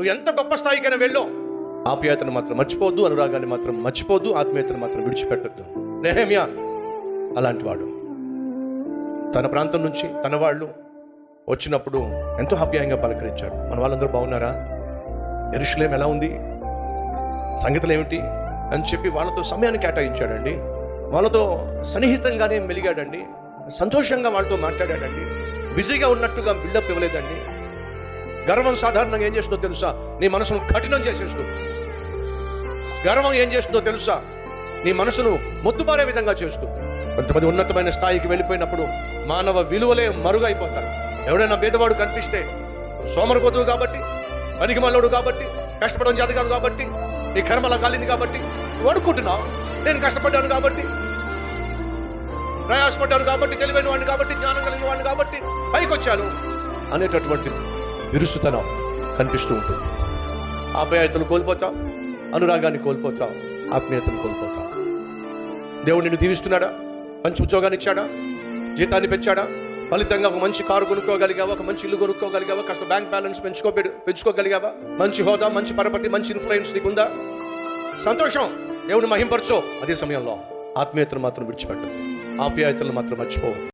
నువ్వు ఎంత గొప్ప స్థాయికైనా వెళ్ళో. ఆప్యాయతను మాత్రం మర్చిపోద్దు అనురాగాన్ని మాత్రం మర్చిపోద్దు ఆత్మీయతను మాత్రం విడిచిపెట్టద్దు. నెహమియా అలాంటి వాడు. తన ప్రాంతం నుంచి తన వాళ్ళు వచ్చినప్పుడు ఎంతో ఆప్యాయంగా పలకరించాడు. మన వాళ్ళందరూ బాగున్నారా? ఎరుషులేం ఎలా ఉంది? సంగతులు ఏమిటి? అని చెప్పి వాళ్ళతో సమయాన్ని కేటాయించాడండి. వాళ్ళతో సన్నిహితంగానే మెలిగాడండి. సంతోషంగా వాళ్ళతో మాట్లాడాడండి. బిజీగా ఉన్నట్టుగా బిల్డప్ ఇవ్వలేదండి. గర్వం సాధారణంగా ఏం చేస్తుందో తెలుసా? నీ మనసును కఠినం చేసేస్తుంది. గర్వం ఏం చేస్తుందో తెలుసా? నీ మనసును మొద్దుబారే విధంగా చేస్తుంది. కొంతమంది ఉన్నతమైన స్థాయికి వెళ్ళిపోయినప్పుడు మానవ విలువలే మరుగైపోతారు ఎవడైనా బీదవాడు కనిపిస్తే సోమరిపోతువు కాబట్టి పనికి మళ్ళోడు కాబట్టి కష్టపడడం చేత కాదు కాబట్టి నీ కర్మ అలా కాలింది కాబట్టి నువ్వు అనుకుంటున్నావు? నేను కష్టపడ్డాను కాబట్టి ప్రయాసపడ్డాను కాబట్టి తెలివైన వాడిని కాబట్టి జ్ఞానం కలిగిన వాడిని కాబట్టి పైకి వచ్చాను అనేటటువంటి విరుసుతనం కనిపిస్తూ ఉంటుంది. ఆప్యాయతను కోల్పోతాం అనురాగాన్ని కోల్పోతాం ఆత్మీయతను కోల్పోతాం. దేవుడు నిన్ను దీవిస్తున్నాడా? మంచి ఉద్యోగాన్ని ఇచ్చాడా? జీతాన్ని పెంచాడా? ఫలితంగా ఒక మంచి కారు కొనుక్కోగలిగావా? ఒక మంచి ఇల్లు కొనుక్కోగలిగావా? కాస్త బ్యాంక్ బ్యాలెన్స్ పెంచుకో పెంచుకోగలిగావా? మంచి హోదా మంచి పరపతి మంచి ఇన్ఫ్లుయెన్స్ నీకుందా? సంతోషం! దేవుని మహింపరచో అదే సమయంలో. ఆత్మీయతను మాత్రం విడిచిపెట్టదు ఆప్యాయతలు మాత్రం మర్చిపోవద్దు.